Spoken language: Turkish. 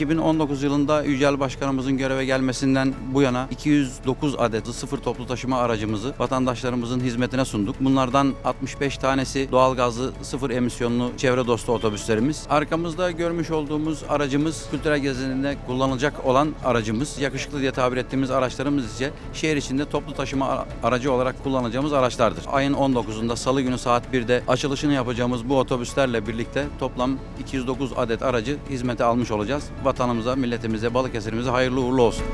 2019 yılında Yücel Başkanımızın göreve gelmesinden bu yana 209 adet sıfır toplu taşıma aracımızı vatandaşlarımızın hizmetine sunduk. Bunlardan 65 tanesi doğalgazlı sıfır emisyonlu çevre dostu otobüslerimiz. Arkamızda görmüş olduğumuz aracımız kültürel gezininde kullanılacak olan aracımız. Yakışıklı diye tabir ettiğimiz araçlarımız ise şehir içinde toplu taşıma ara- aracı olarak kullanacağımız araçlardır. Ayın 19'unda Salı günü saat 1'de açılışını yapacağımız bu otobüslerle birlikte toplam 209 adet aracı hizmete almış olacağız vatanımıza, milletimize, Balıkesir'imize hayırlı uğurlu olsun.